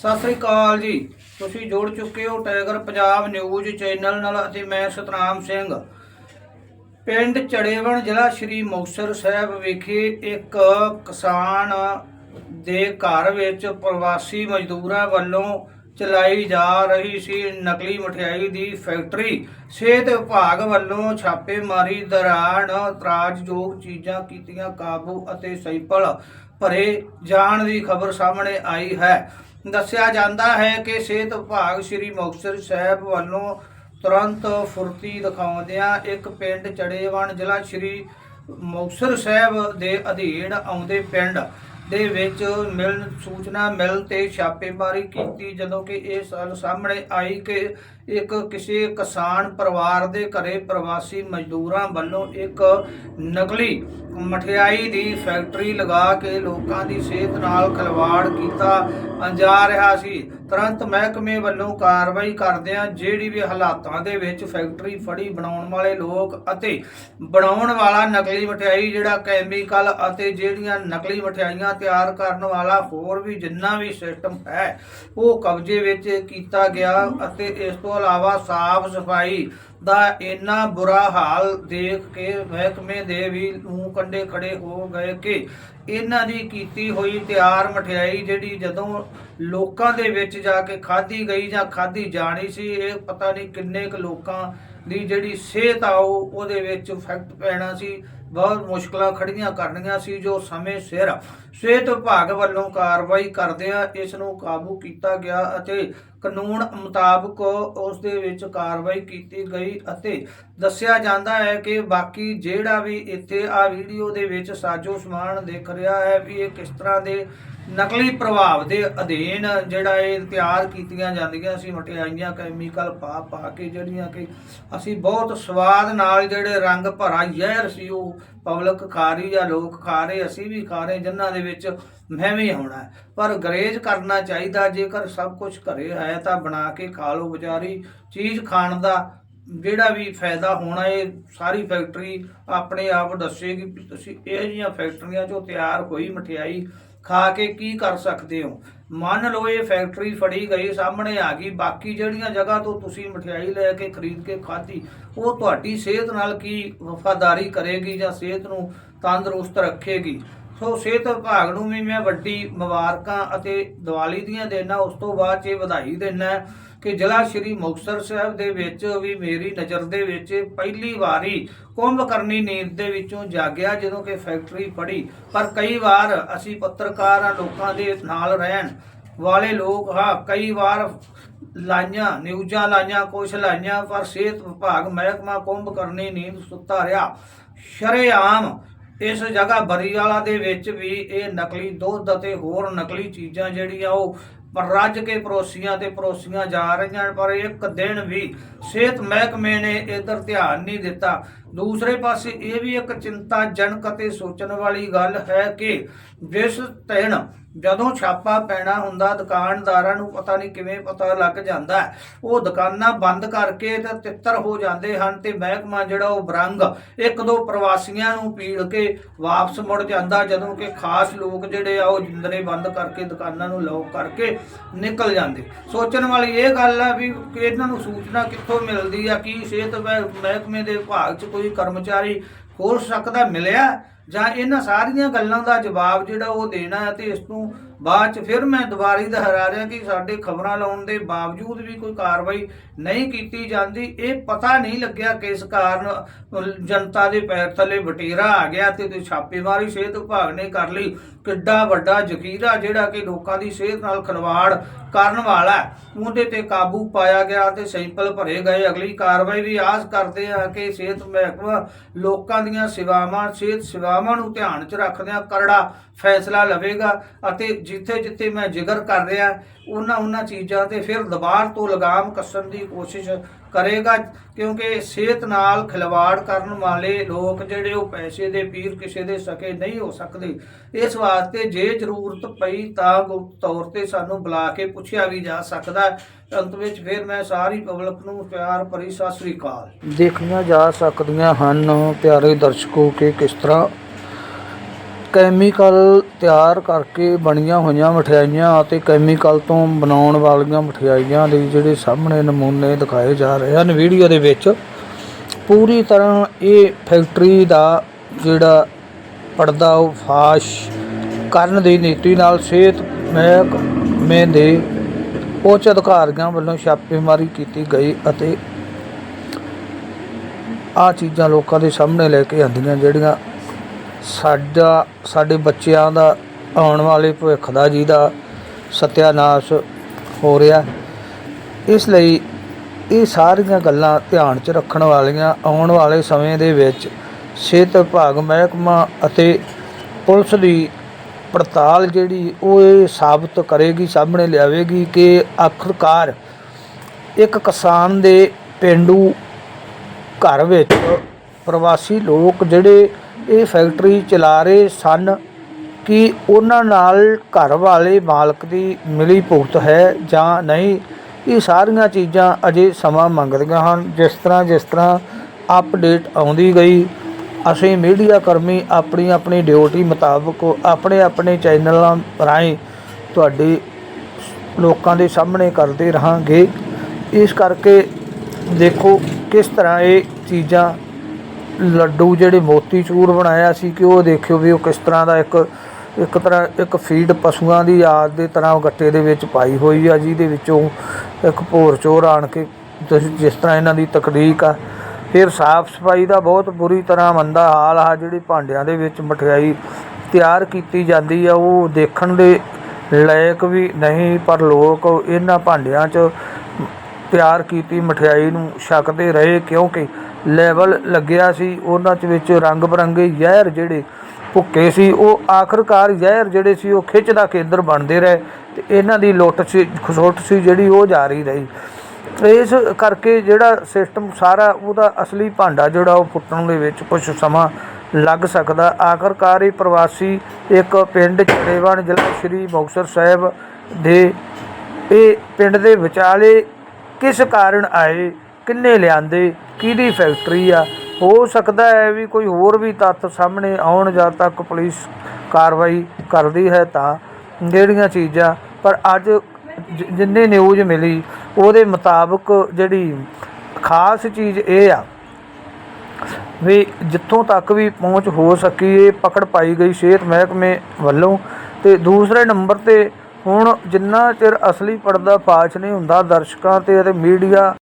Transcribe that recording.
ਸਤਿ ਸ੍ਰੀ ਅਕਾਲ ਜੀ। ਤੁਸੀਂ ਜੁੜ ਚੁੱਕੇ ਹੋ ਟਾਈਗਰ ਪੰਜਾਬ ਨਿਊਜ਼ ਚੈਨਲ ਨਾਲ ਅਤੇ ਮੈਂ ਸਤਨਾਮ ਸਿੰਘ। ਪਿੰਡ ਚੜੇਵਣ ਜ਼ਿਲ੍ਹਾ ਸ਼੍ਰੀ ਮੁਕਤਸਰ ਸਾਹਿਬ ਵਿਖੇ ਇੱਕ ਕਿਸਾਨ ਦੇ ਘਰ ਵਿੱਚ ਪ੍ਰਵਾਸੀ ਮਜ਼ਦੂਰਾਂ ਵੱਲੋਂ ਚਲਾਈ ਜਾ ਰਹੀ ਸੀ ਨਕਲੀ ਮਠਿਆਈ ਦੀ ਫੈਕਟਰੀ। ਸਿਹਤ ਵਿਭਾਗ ਵੱਲੋਂ ਛਾਪੇਮਾਰੀ ਦੌਰਾਨ ਤਰਾਜਯੋਗ ਚੀਜ਼ਾਂ ਕੀਤੀਆਂ ਕਾਬੂ ਅਤੇ ਸੈਂਪਲ ਭਰੇ ਜਾਣ ਦੀ ਖਬਰ ਸਾਹਮਣੇ ਆਈ ਹੈ। ਦੱਸਿਆ ਜਾਂਦਾ ਹੈ ਕਿ ਸਿਹਤ ਵਿਭਾਗ ਸ੍ਰੀ ਮੁਕਤਸਰ ਸਾਹਿਬ ਵੱਲੋਂ ਤੁਰੰਤ ਫੁਰਤੀ ਦਿਖਾਉਂਦਿਆਂ ਇੱਕ ਪਿੰਡ ਚੜੇਵਣ ਜ਼ਿਲ੍ਹਾ ਸ਼੍ਰੀ ਮੁਕਤਸਰ ਸਾਹਿਬ ਦੇ ਅਧੀਨ ਆਉਂਦੇ ਪਿੰਡ ਦੇ ਵਿੱਚ ਮਿਲਣ ਸੂਚਨਾ ਮਿਲਣ ਤੇ ਛਾਪੇਮਾਰੀ ਕੀਤੀ ਜਦੋਂ ਕਿ ਇਹ ਗੱਲ ਸਾਹਮਣੇ ਆਈ ਕਿ ਇੱਕ ਕਿਸੇ ਕਿਸਾਨ ਪਰਿਵਾਰ ਦੇ ਘਰੇ ਪ੍ਰਵਾਸੀ ਮਜ਼ਦੂਰਾਂ ਵੱਲੋਂ ਇੱਕ ਨਕਲੀ ਮਠਿਆਈ ਦੀ ਫੈਕਟਰੀ ਲਗਾ ਕੇ ਲੋਕਾਂ ਦੀ ਸਿਹਤ ਨਾਲ ਖਿਲਵਾੜ ਕੀਤਾ ਜਾ ਰਿਹਾ ਸੀ। ਤੁਰੰਤ ਮਹਿਕਮੇ ਵੱਲੋਂ ਕਾਰਵਾਈ ਕਰਦਿਆਂ ਜਿਹੜੀ ਵੀ ਹਾਲਾਤਾਂ ਦੇ ਵਿੱਚ ਫੈਕਟਰੀ ਫੜੀ ਬਣਾਉਣ ਵਾਲੇ ਲੋਕ ਅਤੇ ਬਣਾਉਣ ਵਾਲਾ ਨਕਲੀ ਮਠਿਆਈ ਜਿਹੜਾ ਕੈਮੀਕਲ ਅਤੇ ਜਿਹੜੀਆਂ ਨਕਲੀ ਮਠਿਆਈਆਂ ਤਿਆਰ ਕਰਨ ਵਾਲਾ ਹੋਰ ਵੀ ਜਿੰਨਾ ਵੀ ਸਿਸਟਮ ਹੈ, ਉਹ ਕਬਜ਼ੇ ਵਿੱਚ ਕੀਤਾ ਗਿਆ ਅਤੇ ਇਸ ਤੋਂ ਇਲਾਵਾ ਸਾਫ਼ ਸਫ਼ਾਈ ਦਾ ਇੰਨਾ ਬੁਰਾ ਹਾਲ ਦੇਖ ਕੇ ਮਹਿਕਮੇ ਦੇ ਵੀ ਨੂੰ ਕੰਡੇ ਖੜੇ ਹੋ ਗਏ ਕਿ ਇਹਨਾਂ ਦੀ ਕੀਤੀ ਹੋਈ ਤਿਆਰ ਮਠਿਆਈ ਜਿਹੜੀ ਜਦੋਂ ਲੋਕਾਂ ਦੇ ਵਿੱਚ ਜਾ ਕੇ ਖਾਧੀ ਗਈ ਜਾਂ ਖਾਧੀ ਜਾਣੀ ਸੀ, ਇਹ ਪਤਾ ਨਹੀਂ ਕਿੰਨੇ ਕੁ ਲੋਕਾਂ ਦੀ ਜਿਹੜੀ ਸਿਹਤ ਆ, ਉਹ ਉਹਦੇ ਵਿੱਚ ਇਫੈਕਟ ਪੈਣਾ ਸੀ। ਬਹੁਤ ਮੁਸ਼ਕਲਾਂ ਖੜੀਆਂ ਕਰਨੀਆਂ ਸੀ ਜੋ ਸਮੇਂ ਸਿਰ ਸਿਹਤ ਵਿਭਾਗ ਵੱਲੋਂ ਕਾਰਵਾਈ ਕਰਦਿਆਂ ਇਸ ਨੂੰ ਕਾਬੂ ਕੀਤਾ ਗਿਆ ਅਤੇ ਕਾਨੂੰਨ ਮੁਤਾਬਕ ਉਸ ਦੇ ਵਿੱਚ ਕਾਰਵਾਈ ਕੀਤੀ ਗਈ ਅਤੇ ਦੱਸਿਆ ਜਾਂਦਾ ਹੈ ਕਿ ਬਾਕੀ ਜਿਹੜਾ ਵੀ ਇੱਥੇ ਆ ਵੀਡੀਓ ਦੇ ਵਿੱਚ ਸਾਜੋ ਸਮਾਨ ਦਿਖ ਰਿਹਾ ਹੈ ਵੀ ਇਹ ਕਿਸ ਤਰ੍ਹਾਂ ਦੇ ਨਕਲੀ ਪ੍ਰਭਾਵ ਦੇ ਅਧੀਨ ਜਿਹੜਾ ਇਹ ਤਿਆਰ ਕੀਤੀਆਂ ਜਾਂਦੀਆਂ ਸੀ, ਮਠਿਆਈਆਂ, ਕੈਮੀਕਲ ਪਾ ਪਾ ਕੇ ਜਿਹੜੀਆਂ ਕਿ ਅਸੀਂ ਬਹੁਤ ਸਵਾਦ ਨਾਲ ਜਿਹੜੇ ਰੰਗ ਭਰਾ ਜ਼ਹਿਰ ਸੀ ਉਹ ਪਬਲਿਕ ਖਾ ਰਹੀ ਜਾਂ ਲੋਕ ਖਾ ਰਹੇ, ਅਸੀਂ ਵੀ ਖਾ ਰਹੇ, ਜਿਨ੍ਹਾਂ ਦੇ ਵਿੱਚ ਮੈਂ ਹੋਣਾ ਪਰ ਗਰੇਜ ਕਰਨਾ ਚਾਹੀਦਾ, ਜੇਕਰ ਸਭ ਕੁਝ ਘਰੇ ਹੈ ਤਾਂ ਬਣਾ ਕੇ ਖਾ ਲਓ ਵਿਚਾਰੀ ਚੀਜ਼ ਖਾਣ ਦਾ ਜਿਹੜਾ ਵੀ ਫਾਇਦਾ ਹੋਣਾ, ਇਹ ਸਾਰੀ ਫੈਕਟਰੀ ਆਪਣੇ ਆਪ ਦੱਸੇਗੀ, ਤੁਸੀਂ ਇਹ ਜੀਆਂ ਫੈਕਟਰੀਆਂ ਚੋਂ ਤਿਆਰ ਹੋਈ ਮਠਿਆਈ ਖਾ ਕੇ ਕੀ ਕਰ ਸਕਦੇ ਹੋ? ਮੰਨ ਲਓ ਇਹ ਫੈਕਟਰੀ ਫੜੀ ਗਈ, ਸਾਹਮਣੇ ਆ ਗਈ, ਬਾਕੀ ਜਿਹੜੀਆਂ ਜਗ੍ਹਾ ਤੋਂ ਤੁਸੀਂ ਮਠਿਆਈ ਲੈ ਕੇ ਖਰੀਦ ਕੇ ਖਾਧੀ, ਉਹ ਤੁਹਾਡੀ ਸਿਹਤ ਨਾਲ ਕੀ ਵਫਾਦਾਰੀ ਕਰੇਗੀ ਜਾਂ ਸਿਹਤ ਨੂੰ ਤੰਦਰੁਸਤ ਰੱਖੇਗੀ? ਸੋ ਸਿਹਤ ਵਿਭਾਗ ਨੂੰ ਵੀ ਮੈਂ ਵੱਡੀ ਮੁਬਾਰਕਾਂ ਅਤੇ ਦੀਵਾਲੀ ਦੀਆਂ ਦੇਣਾ ਉਸ ਤੋਂ ਬਾਅਦ ਇਹ ਵਧਾਈ ਦੇਣਾ ਕਿ ਜ਼ਿਲ੍ਹਾ ਸ਼੍ਰੀ ਮੁਕਤਸਰ ਸਾਹਿਬ ਦੇ ਵਿੱਚ ਵੀ ਮੇਰੀ ਨਜ਼ਰ ਦੇ ਵਿੱਚ ਪਹਿਲੀ ਵਾਰੀ ਕੁੰਭ ਕਰਨੀ ਨੀਂਦ ਦੇ ਵਿੱਚੋਂ ਜਾਗਿਆ ਜਦੋਂ ਕਿ ਫੈਕਟਰੀ ਫੜੀ। ਪਰ ਕਈ ਵਾਰ ਅਸੀਂ ਪੱਤਰਕਾਰਾਂ ਲੋਕਾਂ ਦੇ ਨਾਲ ਰਹਿਣ ਵਾਲੇ ਲੋਕ, ਹਾਂ, ਕਈ ਵਾਰ ਲਾਈਆਂ, ਨਿਊਜ਼ਾਂ ਲਾਈਆਂ, ਕੁਛ ਲਾਈਆਂ, ਪਰ ਸਿਹਤ ਵਿਭਾਗ ਮਹਿਕਮਾ ਕੁੰਭ ਕਰਨੀ ਨੀਂਦ ਸੁੱਤਾ ਰਿਹਾ। ਸ਼ਰੇਆਮ ਇਸ ਜਗ੍ਹਾ ਬਰੀਵਾਲਾ ਦੇ ਵਿੱਚ ਵੀ ਇਹ ਨਕਲੀ ਦੁੱਧ ਅਤੇ ਹੋਰ ਨਕਲੀ ਚੀਜ਼ਾਂ ਜਿਹੜੀਆਂ ਉਹ ਪਰ ਰੱਜ ਕੇ ਪਰੋਸੀਆਂ ਤੇ ਪਰੋਸੀਆਂ ਜਾ ਰਹੀਆਂ ਪਰ ਇੱਕ ਦਿਨ ਵੀ ਸਿਹਤ ਮਹਿਕਮੇ ਨੇ ਇਧਰ ਧਿਆਨ ਨਹੀਂ ਦਿੱਤਾ। ਦੂਸਰੇ ਪਾਸੇ ਇਹ ਵੀ ਇੱਕ ਚਿੰਤਾਜਨਕ ਅਤੇ ਸੋਚਣ ਵਾਲੀ ਗੱਲ ਹੈ ਕਿ ਜਿਸ ਦਿਨ ਜਦੋਂ ਛਾਪਾ ਪੈਣਾ ਹੁੰਦਾ, ਦੁਕਾਨਦਾਰਾਂ ਨੂੰ ਪਤਾ ਨਹੀਂ ਕਿਵੇਂ ਪਤਾ ਲੱਗ ਜਾਂਦਾ ਉਹ ਦੁਕਾਨਾਂ ਬੰਦ ਕਰਕੇ ਤੇ ਤਿੱਤਰ ਹੋ ਜਾਂਦੇ ਹਨ ਤੇ ਮਹਿਕਮਾ ਜਿਹੜਾ ਉਹ ਬਰੰਗ ਇੱਕ ਦੋ ਪ੍ਰਵਾਸੀਆਂ ਨੂੰ ਪੀੜ ਕੇ ਵਾਪਸ ਮੁੜ ਜਾਂਦਾ, ਜਦੋਂ ਕਿ ਖਾਸ ਲੋਕ ਜਿਹੜੇ ਆ ਉਹ ਜਿੰਦਰੇ ਬੰਦ ਕਰਕੇ ਦੁਕਾਨਾਂ ਨੂੰ ਲੋਕ ਕਰਕੇ ਨਿਕਲ ਜਾਂਦੇ। ਸੋਚਣ ਵਾਲੀ ਇਹ ਗੱਲ ਆ ਵੀ ਕਿ ਇਹਨਾਂ ਨੂੰ ਸੂਚਨਾ ਕਿੱਥੋਂ ਮਿਲਦੀ ਆ, ਕੀ ਸਿਹਤ ਮਹਿਕਮੇ ਦੇ ਵਿਭਾਗ 'ਚ ਕੋਈ ਕਰਮਚਾਰੀ ਹੋ ਸਕਦਾ ਮਿਲਿਆ ਜਾਂ ਇਹਨਾਂ ਸਾਰੀਆਂ ਗੱਲਾਂ ਦਾ ਜਵਾਬ ਜਿਹੜਾ ਉਹ ਦੇਣਾ ਹੈ ਤੇ ਇਸ ਤੋਂ ਬਾਅਦ ਚ ਫਿਰ ਮੈਂ ਦੁਬਾਰੀ ਦੁਹਰਾ ਰਿਹਾ ਕਿ ਸਾਡੇ ਖਬਰਾਂ ਲਾਉਣ ਦੇ ਬਾਵਜੂਦ ਵੀ ਕੋਈ ਕਾਰਵਾਈ ਨਹੀਂ ਕੀਤੀ ਜਾਂਦੀ। ਇਹ ਪਤਾ ਨਹੀਂ ਲੱਗਿਆ ਕਿਸ ਕਾਰਨ ਜਨਤਾ ਦੇ ਪੈਰ ਥੱਲੇ ਵਟੇਰਾ ਆ ਗਿਆ ਤੇ ਤੇ ਛਾਪੇਮਾਰੀ ਸਿਹਤ ਵਿਭਾਗ ਨੇ ਕਰ ਲਈ। ਕਿੱਡਾ ਵੱਡਾ ਜ਼ਖੀਰਾ ਜਿਹੜਾ ਕਿ ਲੋਕਾਂ ਦੀ ਸਿਹਤ ਨਾਲ ਖਿਲਵਾੜ ਕਰਨ ਵਾਲਾ ਉਹਦੇ ਤੇ ਕਾਬੂ ਪਾਇਆ ਗਿਆ ਤੇ ਸੈਂਪਲ ਭਰੇ ਗਏ। ਅਗਲੀ ਕਾਰਵਾਈ ਵੀ ਆਸ ਕਰਦੇ ਆ ਕਿ ਸਿਹਤ ਮਹਿਕਮਾ ਲੋਕਾਂ ਦੀਆਂ ਸੇਵਾਵਾਂ, ਸਿਹਤ ਸੇਵਾ ਸੇਵਾਵਾਂ ਨੂੰ ਧਿਆਨ 'ਚ ਰੱਖਦਿਆਂ ਕਰੜਾ ਫੈਸਲਾ ਲਵੇਗਾ ਅਤੇ ਜਿੱਥੇ ਜਿੱਥੇ ਮੈਂ ਜ਼ਿਕਰ ਕਰ ਰਿਹਾ, ਉਹਨਾਂ ਉਹਨਾਂ ਚੀਜ਼ਾਂ ਤੇ ਫਿਰ ਦੁਬਾਰ ਤੋਂ ਲਗਾਮ ਕੱਸਣ ਦੀ ਕੋਸ਼ਿਸ਼ ਕਰੇਗਾ, ਕਿਉਂਕਿ ਸਿਹਤ ਨਾਲ ਖਿਲਵਾੜ ਕਰਨ ਵਾਲੇ ਲੋਕ ਜਿਹੜੇ ਉਹ ਪੈਸੇ ਦੇ ਪੀਰ ਕਿਸੇ ਦੇ ਸਕੇ ਨਹੀਂ ਹੋ ਸਕਦੇ। ਇਸ ਵਾਸਤੇ ਜੇ ਜ਼ਰੂਰਤ ਪਈ ਤਾਂ ਗੁਪਤ ਤੌਰ ਤੇ ਸਾਨੂੰ ਬੁਲਾ ਕੇ ਪੁੱਛਿਆ ਵੀ ਜਾ ਸਕਦਾ ਅੰਤ ਵਿੱਚ ਫਿਰ ਮੈਂ ਸਾਰੀ ਪਬਲਿਕ ਨੂੰ ਪਿਆਰ ਭਰੀ ਸਤਿ ਸ੍ਰੀ ਅਕਾਲ। ਦੇਖੀਆਂ ਜਾ ਸਕਦੀਆਂ ਹਨ, ਪਿਆਰੇ ਦਰਸ਼ਕੋ, ਕਿ ਕਿਸ ਤਰ੍ਹਾਂ ਕੈਮੀਕਲ ਤਿਆਰ ਕਰਕੇ ਬਣੀਆਂ ਹੋਈਆਂ ਮਠਿਆਈਆਂ ਅਤੇ ਕੈਮੀਕਲ ਤੋਂ ਬਣਾਉਣ ਵਾਲੀਆਂ ਮਠਿਆਈਆਂ ਦੇ ਜਿਹੜੇ ਸਾਹਮਣੇ ਨਮੂਨੇ ਦਿਖਾਏ ਜਾ ਰਹੇ ਹਨ। ਵੀਡੀਓ ਦੇ ਵਿੱਚ ਪੂਰੀ ਤਰ੍ਹਾਂ ਇਹ ਫੈਕਟਰੀ ਦਾ ਜਿਹੜਾ ਪਰਦਾ, ਉਹ ਫਾਸ਼ ਕਰਨ ਦੀ ਨੀਤੀ ਨਾਲ ਸਿਹਤ ਮਹਿਕਮੇ ਦੇ ਉੱਚ ਅਧਿਕਾਰੀਆਂ ਵੱਲੋਂ ਛਾਪੇਮਾਰੀ ਕੀਤੀ ਗਈ ਅਤੇ ਆ ਚੀਜ਼ਾਂ ਲੋਕਾਂ ਦੇ ਸਾਹਮਣੇ ਲੈ ਕੇ ਆਂਦੀਆਂ ਜਿਹੜੀਆਂ ਸਾਡਾ, ਸਾਡੇ ਬੱਚਿਆਂ ਦਾ ਆਉਣ ਵਾਲੇ ਭਵਿੱਖ ਦਾ ਜਿਹਦਾ ਸਤਿਆਨਾਸ਼ ਹੋ ਰਿਹਾ। ਇਸ ਲਈ ਇਹ ਸਾਰੀਆਂ ਗੱਲਾਂ ਧਿਆਨ 'ਚ ਰੱਖਣ ਵਾਲੀਆਂ, ਆਉਣ ਵਾਲੇ ਸਮੇਂ ਦੇ ਵਿੱਚ ਸਿਹਤ ਵਿਭਾਗ, ਮਹਿਕਮਾ ਅਤੇ ਪੁਲਿਸ ਦੀ ਪੜਤਾਲ ਜਿਹੜੀ, ਉਹ ਇਹ ਸਾਬਤ ਕਰੇਗੀ, ਸਾਹਮਣੇ ਲਿਆਵੇਗੀ ਕਿ ਆਖਰਕਾਰ ਇੱਕ ਕਿਸਾਨ ਦੇ ਪਿੰਡੂ ਘਰ ਵਿੱਚ ਪ੍ਰਵਾਸੀ ਲੋਕ ਜਿਹੜੇ ਇਹ ਫੈਕਟਰੀ ਚਲਾ ਰਹੇ ਸਨ ਕਿ ਉਹਨਾਂ ਨਾਲ ਘਰ ਵਾਲੇ ਮਾਲਕ ਦੀ ਮਿਲੀ ਭੁਗਤ ਹੈ ਜਾਂ ਨਹੀਂ, ਇਹ ਸਾਰੀਆਂ ਚੀਜ਼ਾਂ ਅਜੇ ਸਮਾਂ ਮੰਗਦੀਆਂ ਹਨ। ਜਿਸ ਤਰ੍ਹਾਂ ਜਿਸ ਤਰ੍ਹਾਂ ਅਪਡੇਟ ਆਉਂਦੀ ਗਈ, ਅਸੀਂ ਮੀਡੀਆ ਕਰਮੀ ਆਪਣੀ ਆਪਣੀ ਡਿਊਟੀ ਮੁਤਾਬਕ ਆਪਣੇ ਆਪਣੇ ਚੈਨਲਾਂ ਰਾਹੀਂ ਤੁਹਾਡੇ ਲੋਕਾਂ ਦੇ ਸਾਹਮਣੇ ਕਰਦੇ ਰਹਾਂਗੇ। ਇਸ ਕਰਕੇ ਦੇਖੋ ਕਿਸ ਤਰ੍ਹਾਂ ਇਹ ਚੀਜ਼ਾਂ ਲੱਡੂ ਜਿਹੜੇ ਮੋਤੀਚੂਰ ਬਣਾਇਆ ਸੀ ਕਿ ਉਹ ਦੇਖਿਓ ਵੀ ਉਹ ਕਿਸ ਤਰ੍ਹਾਂ ਦਾ ਇੱਕ ਇੱਕ ਤਰ੍ਹਾਂ, ਇੱਕ ਫੀਡ ਪਸ਼ੂਆਂ ਦੀ ਆਦ ਦੇ ਤਰ੍ਹਾਂ ਉਹ ਗੱਟੇ ਦੇ ਵਿੱਚ ਪਾਈ ਹੋਈ ਆ, ਜਿਹਦੇ ਵਿੱਚੋਂ ਇੱਕ ਭੋਰ ਚੋਰ ਆਣ ਕੇ ਤੁਸੀਂ ਜਿਸ ਤਰ੍ਹਾਂ ਇਹਨਾਂ ਦੀ ਤਕਨੀਕ ਆ। ਫਿਰ ਸਾਫ਼ ਸਫ਼ਾਈ ਦਾ ਬਹੁਤ ਬੁਰੀ ਤਰ੍ਹਾਂ ਮੰਦਾ ਹਾਲ ਆ, ਜਿਹੜੀ ਭਾਂਡਿਆਂ ਦੇ ਵਿੱਚ ਮਠਿਆਈ ਤਿਆਰ ਕੀਤੀ ਜਾਂਦੀ ਆ, ਉਹ ਦੇਖਣ ਦੇ ਲਾਇਕ ਵੀ ਨਹੀਂ, ਪਰ ਲੋਕ ਇਹਨਾਂ ਭਾਂਡਿਆਂ 'ਚ ਤਿਆਰ ਕੀਤੀ, ਮਠਿਆਈ ਨੂੰ ਛਕਦੇ ਰਹੇ ਕਿਉਂਕਿ ਲੈਵਲ ਲੱਗਿਆ ਸੀ। ਉਹਨਾਂ ਚ ਵਿੱਚ ਰੰਗ ਬਰੰਗੇ ਜ਼ਹਿਰ ਜਿਹੜੇ ਭੁੱਕੇ ਸੀ, ਉਹ ਆਖਰਕਾਰ ਜ਼ਹਿਰ ਜਿਹੜੇ ਸੀ, ਉਹ ਖਿੱਚ ਦਾ ਕੇਂਦਰ ਬਣਦੇ ਰਹੇ ਤੇ ਇਹਨਾਂ ਦੀ ਲੁੱਟ ਸੀ, ਖਸੁੱਟ ਸੀ ਜਿਹੜੀ ਉਹ ਜਾਰੀ ਰਹੀ। ਇਸ ਕਰਕੇ ਜਿਹੜਾ ਸਿਸਟਮ ਸਾਰਾ ਉਹਦਾ ਅਸਲੀ ਭਾਂਡਾ ਜਿਹੜਾ ਉਹ ਫੁੱਟਣ ਦੇ ਵਿੱਚ ਕੁਝ ਸਮਾਂ ਲੱਗ ਸਕਦਾ। ਆਖਰਕਾਰ ਇਹ ਪ੍ਰਵਾਸੀ ਇੱਕ ਪਿੰਡ ਚੜੇਵਣ ਜ਼ਿਲ੍ਹਾ ਸ਼੍ਰੀ ਮੁਕਤਸਰ ਸਾਹਿਬ ਦੇ ਇਹ ਪਿੰਡ ਦੇ ਵਿਚਾਲੇ ਕਿਸ ਕਾਰਨ ਆਏ, ਕਿੰਨੇ ਲਿਆਂਦੇ, ਕਿਹਦੀ ਫੈਕਟਰੀ ਆ? ਹੋ ਸਕਦਾ ਹੈ ਵੀ ਕੋਈ ਹੋਰ ਵੀ ਤੱਥ ਸਾਹਮਣੇ ਆਉਣ ਜਦ ਤੱਕ ਪੁਲਿਸ ਕਾਰਵਾਈ ਕਰਦੀ ਹੈ ਤਾਂ ਜਿਹੜੀਆਂ ਚੀਜ਼ਾਂ, ਪਰ ਅੱਜ ਜ- ਜਿੰਨੇ ਨਿਊਜ਼ ਮਿਲੀ, ਉਹਦੇ ਮੁਤਾਬਕ ਜਿਹੜੀ ਖਾਸ ਚੀਜ਼ ਇਹ ਆ ਵੀ ਜਿੱਥੋਂ ਤੱਕ ਵੀ ਪਹੁੰਚ ਹੋ ਸਕੀ, ਇਹ ਪਕੜ ਪਾਈ ਗਈ ਸਿਹਤ ਮਹਿਕਮੇ ਵੱਲੋਂ ਤੇ ਦੂਸਰੇ ਨੰਬਰ ਤੇ ਹੁਣ ਜਿੰਨਾ ਚਿਰ ਅਸਲੀ ਪਰਦਾ ਪਾਸ਼ ਨਹੀਂ ਹੁੰਦਾ ਦਰਸ਼ਕਾਂ ਤੇ ਅਤੇ ਮੀਡੀਆ